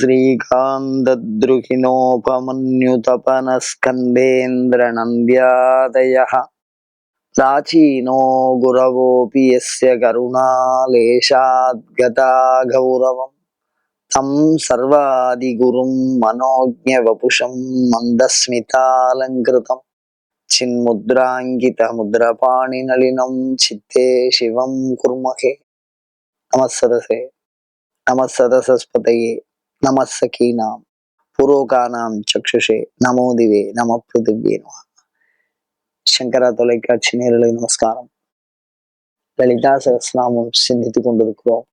श्रीकान्तद्रुहिणोपमन्युतपनस्कन्देन्द्रनन्द्यादयः प्राचीनो गुरवोऽपि यस्य करुणालेशाद्गता गौरवम् तं सर्वादिगुरुं मनोज्ञवपुषं मन्दस्मितालङ्कृतम् चिन्मुद्राङ्कितमुद्रपाणिनलिनं चित्ते शिवं कुर्महे नमः सदसे नमः सदसस्पतये நமசகீனாம் புரோகானாம் சக்ஷுஷே நமோதிவே நம பிருதிவ்யேனுவா சங்கரா தொலைக்காட்சி நேரலை நமஸ்காரம். லலிதா சகஸ்நாமம் சிந்தித்து கொண்டிருக்கிறோம்.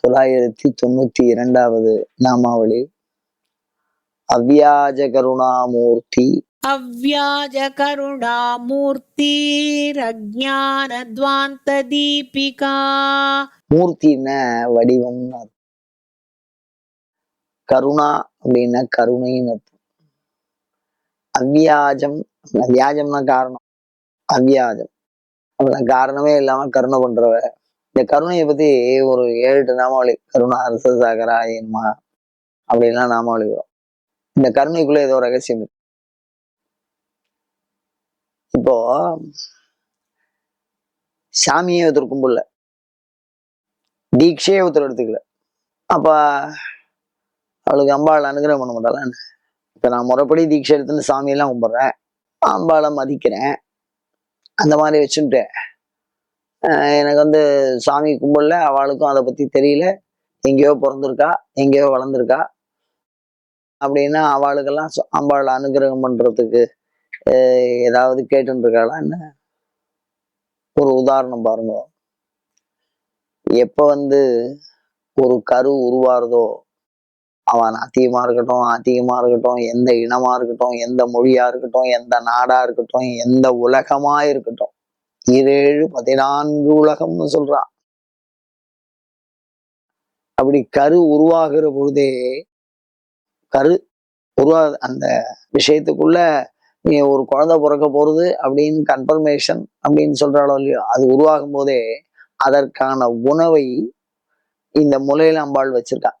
தொள்ளாயிரத்தி தொண்ணூத்தி இரண்டாவது நாமாவளி. அவ்யாஜ கருணாமூர்த்தி. அவ்யாஜ கருணாமூர்த்தி துவாந்த தீபிகா மூர்த்தி மூர்த்தின வடிவம் கருணா அப்படின்னா கருணைன்னு அர்த்தம். அவ்வியாஜம் வியாஜம்னா காரணம். அவ்வியாஜம். அப்படின்னா காரணமே இல்லாம கருணை பண்றவ. இந்த கருணையை பத்தி ஒரு ஏழு எட்டு நாமாவளி கருணா அரச சாகரா ஏன்மா அப்படின்லாம் நாமாவளி வரும். இந்த கருணைக்குள்ள ஏதோ ரகசியம் இருக்கு. இப்போ சாமியே ஒருத்தர் கும்பிடல தீட்சையே ஒருத்தர் எடுத்துக்கல. அப்ப அவளுக்கு அம்பாள் அனுகிரகம் பண்ண மாட்டாளான்னு இப்போ நான் முறைப்படி தீட்சை எடுத்துன்னு சாமியெல்லாம் கும்பிட்றேன். அம்பாளை மதிக்கிறேன். அந்த மாதிரி வச்சுட்டு எனக்கு வந்து சாமி கும்பிடல. அவளுக்கும் அதை பத்தி தெரியல. எங்கேயோ பிறந்திருக்கா எங்கேயோ வளர்ந்துருக்கா. அப்படின்னா அவளுக்கெல்லாம் அம்பாளை அனுகிரகம் பண்றதுக்கு ஏதாவது கேட்டுன்னு ஒரு உதாரணம் பாருங்க. எப்போ வந்து ஒரு கரு உருவாருதோ அவன் அதிகமாக இருக்கட்டும் அதிகமாக இருக்கட்டும் எந்த இனமா இருக்கட்டும் எந்த மொழியா இருக்கட்டும் எந்த நாடா இருக்கட்டும் எந்த உலகமா இருக்கட்டும். ஏழு பதினான்கு உலகம்னு சொல்றா. அப்படி கரு உருவாகிற பொழுதே கரு உருவா அந்த விஷயத்துக்குள்ள நீ ஒரு குழந்தை பிறக்க போறது அப்படின்னு கன்ஃபர்மேஷன் அப்படின்னு சொல்றாளோ இல்லையோ அது உருவாகும் போதே அதற்கான உணவை இந்த முலையில அம்பாள் வச்சிருக்கா.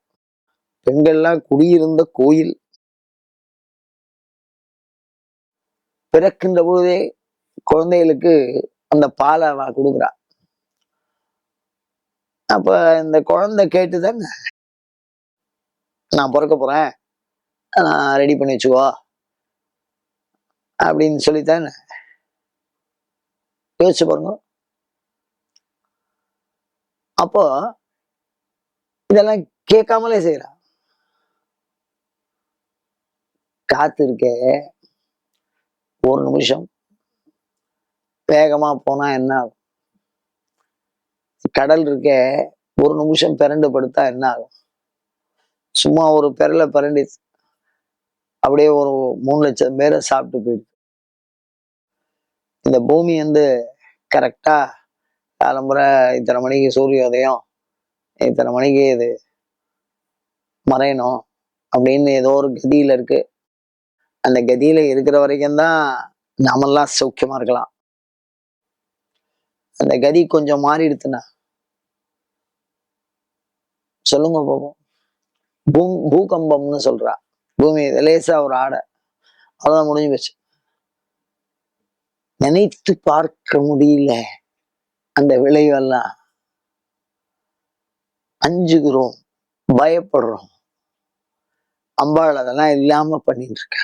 பெண்கள்லாம் குடியிருந்த கோயில் பிறக்கின்ற பொழுதே குழந்தைகளுக்கு அந்த பாலை அவ கொடுக்குறா. அப்ப இந்த குழந்தை கேட்டுதாங்க நான் பிறக்க போறேன். நான் ரெடி பண்ணி வச்சுக்கோ. அப்படின்னு சொல்லித்தானே? யோசிச்சு பாருங்க. அப்போ இதெல்லாம் கேட்காமலே செய்யறா. காத்து இருக்கே ஒரு நிமிஷம். வேகமா போனா என்ன ஆகும்? கடல் இருக்கே ஒரு நிமிஷம் பிறண்டு படுத்தா என்ன ஆகும்? சும்மா ஒரு பெரல பிறண்டி அப்படியே ஒரு மூணு லட்சம் பேரை சாப்பிட்டு போயிடுது. இந்த பூமி வந்து கரெக்டா காலம்புரை இத்தனை மணிக்கு சூரியோதயம் இத்தனை மணிக்கு இது மறையணும் அப்படின்னு ஏதோ ஒரு கதியில இருக்கு. அந்த கதியில இருக்கிற வரைக்கும் தான் நாமெல்லாம் சௌக்கியமா இருக்கலாம். அந்த கதி கொஞ்சம் மாறிடுத்துனா சொல்லுங்க பாப்போம். பூ பூகம்பம்னு சொல்றா. பூமி லேசா ஒரு ஆடை. அவ்வளவுதான் முடிஞ்சு போச்சு. நினைத்து பார்க்க முடியல அந்த விளைவெல்லாம். அஞ்சுகிறோம் பயப்படுறோம். அம்பாள் அதெல்லாம் இல்லாம பண்ணிட்டு இருக்கா.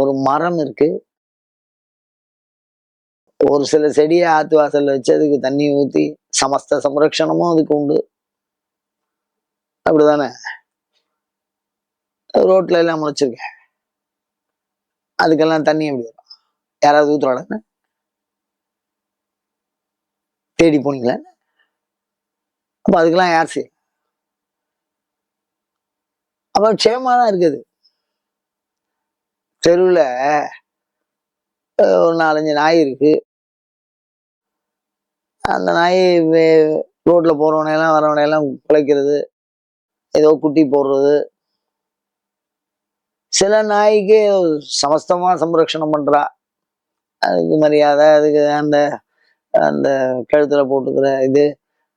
ஒரு மரம் இருக்கு. ஒரு சில செடியை ஆத்து வாசல்ல வச்சு அதுக்கு தண்ணி ஊத்தி சமஸ்த சம்ரக்ஷணமும் அதுக்கு உண்டு. அப்படிதானே? ரோட்ல எல்லாம் முளைச்சிருக்கேன். அதுக்கெல்லாம் தண்ணி எப்படி வரும்? யாராவது ஊத்துறாங்க தேடி போனீங்களா? அப்ப அதுக்கெல்லாம் யார் செய்யும்? அப்ப க்ஷேமா தான் இருக்குது. தெருவில் ஒரு நாலஞ்சு நாய் இருக்கு. அந்த நாய் ரோட்டில் போகிறவனையெல்லாம் வரவனையெல்லாம் குலைக்கிறது ஏதோ குட்டி போடுறது. சில நாய்க்கு சமஸ்தமாக சம்ரக்ஷணம் பண்ணுறா அதுக்கு மரியாதை அதுக்கு அந்த அந்த கழுத்தில் போட்டுக்கிற இது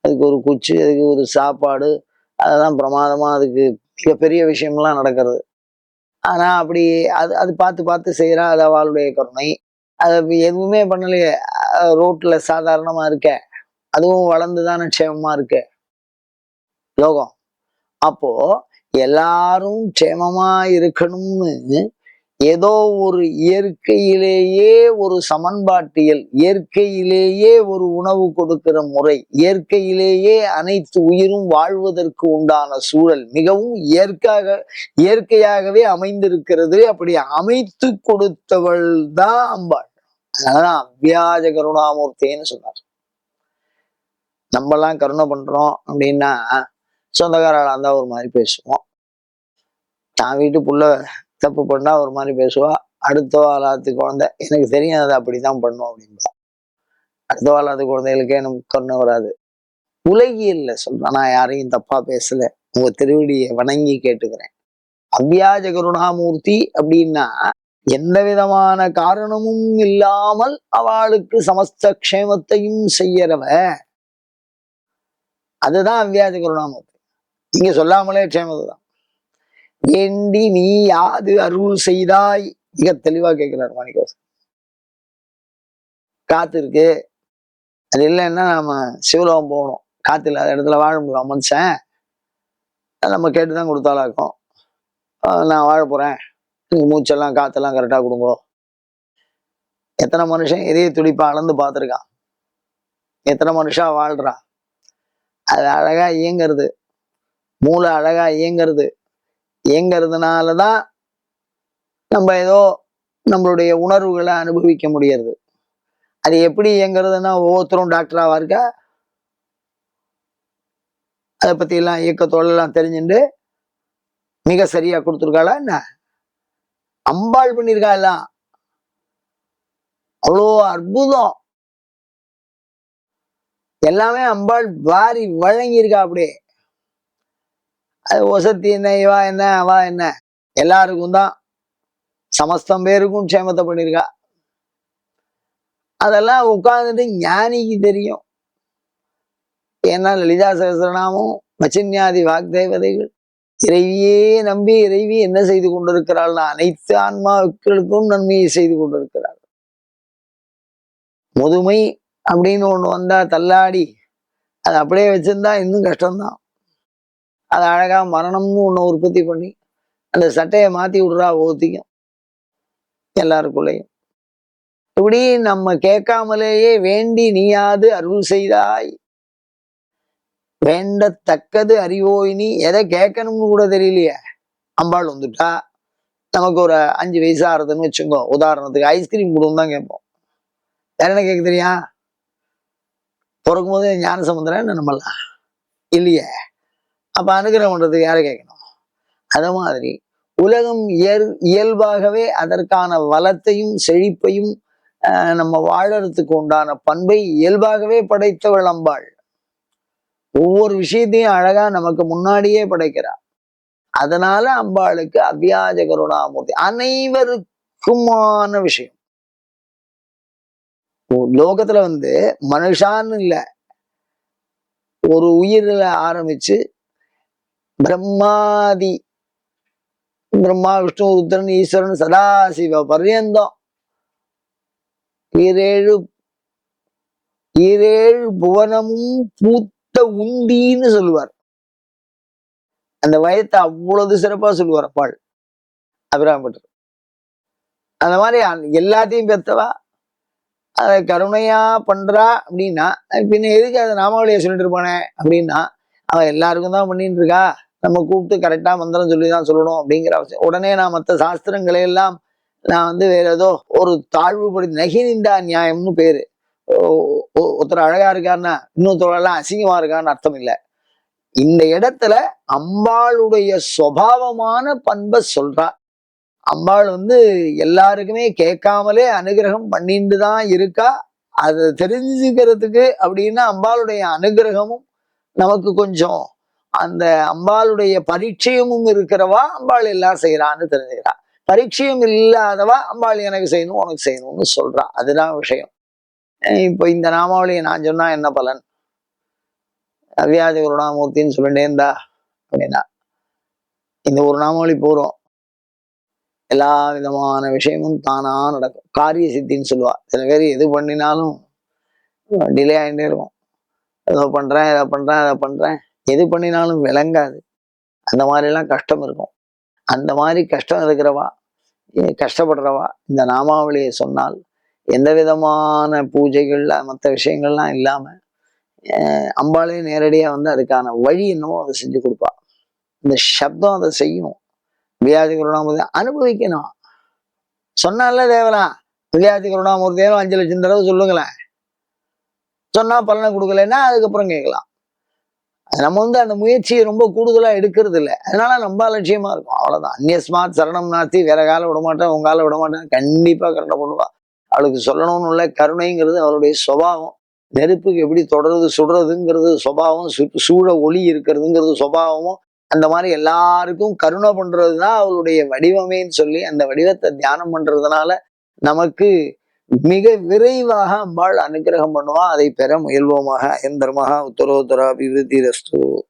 அதுக்கு ஒரு குச்சி அதுக்கு ஒரு சாப்பாடு அதெல்லாம் பிரமாதமாக அதுக்கு மிகப்பெரிய விஷயம்லாம் நடக்கிறது. ஆனா அப்படி அது அது பார்த்து பார்த்து செய்யறா அது அவளுடைய கருணை. அது எதுவுமே பண்ணலையே. ரோட்டில் ரோட்ல சாதாரணமா இருக்க. அதுவும் வளர்ந்துதானே க்ஷேமமாக இருக்கு. லோகம் அப்போ எல்லாரும் க்ஷேமமாக இருக்கணும்னு ஏதோ ஒரு இயற்கையிலேயே ஒரு சமன்பாட்டியல் இயற்கையிலேயே ஒரு உணவு கொடுக்கிற முறை இயற்கையிலேயே அனைத்து உயிரும் வாழ்வதற்கு உண்டான சூழல் மிகவும் இயற்காக இயற்கையாகவே அமைந்திருக்கிறது. அப்படி அமைத்து கொடுத்தவள் தான் அம்பாள். அதனாலதான் அவ்வியாஜ கருணாமூர்த்தின்னு சொன்னார். நம்மலாம் கருணை பண்றோம் அப்படின்னா சொந்தக்காரால் இருந்தா ஒரு மாதிரி பேசுவோம். தான் வீட்டு புள்ள தப்பு பண்ணா ஒரு மாதிரி பேசுவா. அடுத்த வாழாத்து குழந்தை. எனக்கு தெரியும் அது அப்படிதான் பண்ணும் அப்படின்பா அடுத்த வாழாத்து குழந்தைகளுக்கே எனக்கு கருணை வராது. உலகியல்ல சொல்றேன். நான் யாரையும் தப்பா பேசல. உங்க திருவடியை வணங்கி கேட்டுக்கிறேன். அவ்வியாஜ கருணாமூர்த்தி அப்படின்னா எந்த விதமான காரணமும் இல்லாமல் அவளுக்கு சமஸ்த க்ஷேமத்தையும் செய்யறவ அதுதான் அவ்வியாஜ கருணாமூர்த்தி. நீங்க சொல்லாமலே க்ஷேமது தான். ஏண்டி நீ யாது அருள் செய்தாய்? மிக தெளிவா கேட்கிறார் மாணிக்கவாசன். காத்து இருக்கு அது இல்லைன்னா நம்ம சிவலோகம் போகணும். காத்து இல்லாத இடத்துல வாழ முடியும் மனுஷன்? அது நம்ம கேட்டுதான் கொடுத்தாலும் இருக்கும் நான் வாழ போறேன். மூச்செல்லாம் காத்தெல்லாம் கரெக்டா கொடுங்க. எத்தனை மனுஷன் இதய துடிப்பை அளந்து பார்த்துருக்கான். எத்தனை மனுஷா வாழ்கிறான் அது அழகா இயங்கிறது. மூளை அழகா இயங்குறது. இயங்கிறதுனாலதான் நம்ம ஏதோ நம்மளுடைய உணர்வுகளை அனுபவிக்க முடியறது. அது எப்படி இயங்குறதுன்னா ஒவ்வொருத்தரும் டாக்டராக இருக்கா அதை பத்தி எல்லாம் இயக்கத்தோட எல்லாம் தெரிஞ்சுட்டு மிக சரியா கொடுத்துருக்காளா என்ன? அம்பாள் பண்ணியிருக்கா எல்லாம். அவ்வளோ அற்புதம். எல்லாமே அம்பாள் வாரி வழங்கியிருக்கா அப்படியே. அது ஒசத்தி என்ன இவா என்ன அவா என்ன. எல்லாருக்கும் தான் சமஸ்தம் பேருக்கும் க்ஷேமத்தை பண்ணியிருக்கா அதெல்லாம் உட்கார்ந்துட்டு ஞானிக்கு தெரியும். ஏன்னா லலிதா சகசிரநாமம் வச்சின்யாதி வாக்தேவதைகள் இறைவியே நம்பி இறைவி என்ன செய்து கொண்டிருக்கிறாள்னா அனைத்து ஆன்மாக்களுக்கும் நன்மையை செய்து கொண்டிருக்கிறாள். முதுமை அப்படின்னு ஒண்ணு வந்தா தள்ளாடி அது அப்படியே வச்சிருந்தா இன்னும் கஷ்டம்தான். அது அழகா மரணம்னு ஒண்ணு உற்பத்தி பண்ணி அந்த சட்டையை மாத்தி விடுறா ஓத்திக்கும் எல்லாருக்குள்ளேயும். இப்படி நம்ம கேட்காமலேயே வேண்டி நீயாது அருள் செய்தாய். வேண்டத்தக்கது அறிவோய் நீ எதை கேட்கணும்னு கூட தெரியலையே. அம்பாள் வந்துட்டா. நமக்கு ஒரு அஞ்சு வயசு ஆறுதுன்னு வச்சுக்கோ. உதாரணத்துக்கு ஐஸ்கிரீம் கொடுன்னு தான் கேட்போம். வேற என்ன கேட்க தெரியா? பிறக்கும் போது ஞான சமுத்திரம் நம்மளாம் இல்லையே. அப்ப அனுகிரகம் பண்றதுக்கு யாரை கேட்கணும் அத மாதிரி உலகம் இயல் இயல்பாகவே அதற்கான வளத்தையும் செழிப்பையும் நம்ம வாழறதுக்கு உண்டான பண்பை இயல்பாகவே படைத்தவள் அம்பாள். ஒவ்வொரு விஷயத்தையும் அழகா நமக்கு முன்னாடியே படைக்கிறா. அதனால அம்பாளுக்கு அவ்யாஜ கருணாமூர்த்தி அனைவருக்குமான விஷயம். லோகத்துல வந்து மனுஷான்னு இல்ல. ஒரு உயிரில ஆரம்பிச்சு பிரம்மாதி. பிரம்மா விஷ்ணு ருத்ரன் ஈஸ்வரன் சதாசிவ பர்யந்தம். ஈரேழு ஈரேழு புவனமும் பூத்த உந்தின்னு சொல்லுவார். அந்த வயத்தை அவ்வளவு சிறப்பா சொல்லுவார் அப்பாள். அபிராமபட்டர் அந்த மாதிரி எல்லாத்தையும் பெத்தவா? அதை கருணையா பண்றா அப்படின்னா பின்ன எதுக்கு அதை நாமாவளியை சொல்லிட்டு இருப்பானே அப்படின்னா அவன் எல்லாருக்கும் தான் பண்ணிட்டு இருக்கா? நம்ம கூப்பிட்டு கரெக்டாக மந்திரம் சொல்லி தான் சொல்லணும் அப்படிங்கிற அவசியம். உடனே நான் மற்ற சாஸ்திரங்களை எல்லாம் நான் வந்து வேற ஏதோ ஒரு தாழ்வுபடி நின்றா நியாயம்னு பேர். ஓ- ஒ- ஒருத்தர் அழகா இருக்காருன்னா இன்னொருத்தரெல்லாம் அசிங்கமா இருக்கான்னு அர்த்தம் இல்லை. இந்த இடத்துல அம்பாளுடைய சுவாவமான பண்பை சொல்றா. அம்பாள் வந்து எல்லாருக்குமே கேட்காமலே அனுகிரகம் பண்ணிட்டு தான் இருக்கா. அதை தெரிஞ்சுக்கிறதுக்கு அப்படின்னா அம்பாளுடைய அனுகிரகமும் நமக்கு கொஞ்சம் அந்த அம்பாளுடைய பரீட்சயமும் இருக்கிறவா? அம்பாள் எல்லாம் செய்யறான்னு தெரிஞ்சுக்கிறா பரீட்சயம் இல்லாதவா? அம்பாள் எனக்கு செய்யணும் உனக்கு செய்யணும்னு சொல்றா. அதுதான் விஷயம். இப்போ இந்த நாமாவளியை நான் சொன்னா என்ன பலன்? அவ்வியாஜ குருணாமூர்த்தின்னு சொல்லிட்டே இருந்தா அப்படின்னா இந்த ஒரு நாமாவளி போறோம். எல்லா விதமான விஷயமும் தானா நடக்கும். காரிய சித்தின்னு சொல்லுவா. சில பேர் எது பண்ணினாலும் டிலே ஆகிட்டே இருக்கும். ஏதோ பண்றேன் ஏதோ பண்றேன் ஏதோ பண்றேன். எது பண்ணினாலும் விளங்காது. அந்த மாதிரிலாம் கஷ்டம் இருக்கும். அந்த மாதிரி கஷ்டம் இருக்கிறவா கஷ்டப்படுறவா இந்த நாமாவளியை சொன்னால் எந்த விதமான பூஜைகள்ல மற்ற விஷயங்கள்லாம் இல்லாம அஹ் அம்பாளே நேரடியா வந்து அதுக்கான வழி என்னவோ அதை செஞ்சு கொடுப்பா. இந்த சப்தம் அதை செய்யும். வியாதி கருணாமூர்த்தி அனுபவிக்கணும். சொன்னால தேவலா வியாதி கருணாமூர்த்தியும் அஞ்சு லட்சம் தடவை சொல்லுங்களேன். சொன்னா பலனை கொடுக்கலன்னா அதுக்கப்புறம் கேட்கலாம். நம்ம வந்து அந்த முயற்சியை ரொம்ப கூடுதலாக எடுக்கிறது இல்லை அதனால ரொம்ப அலட்சியமாக இருக்கும். அவ்வளோதான் அந்நியஸ்மாத் சரணம் நாத்தி வேற காலை விட மாட்டேன் விடமாட்டேன். கண்டிப்பாக விட கருணை பண்ணுவா அவளுக்கு சொல்லணும்னு உள்ள கருணைங்கிறது அவளுடைய சுபாவம். நெருப்புக்கு எப்படி தொடர்றது சுடுறதுங்கிறது சுபாவம். சு- சூழ ஒளி இருக்கிறதுங்கிறது சுபாவமும். அந்த மாதிரி எல்லாருக்கும் கருணை பண்ணுறது தான் அவளுடைய வடிவமேன்னு சொல்லி அந்த வடிவத்தை தியானம் பண்ணுறதுனால நமக்கு மிக விரைவாக அம்பாள் அனுக்கிரகம் பண்ணுவா. அதை பெற முயல்வோமாக. எந்தர்மகா உத்தரோத்தர அபிவிருத்தி ரஸ்து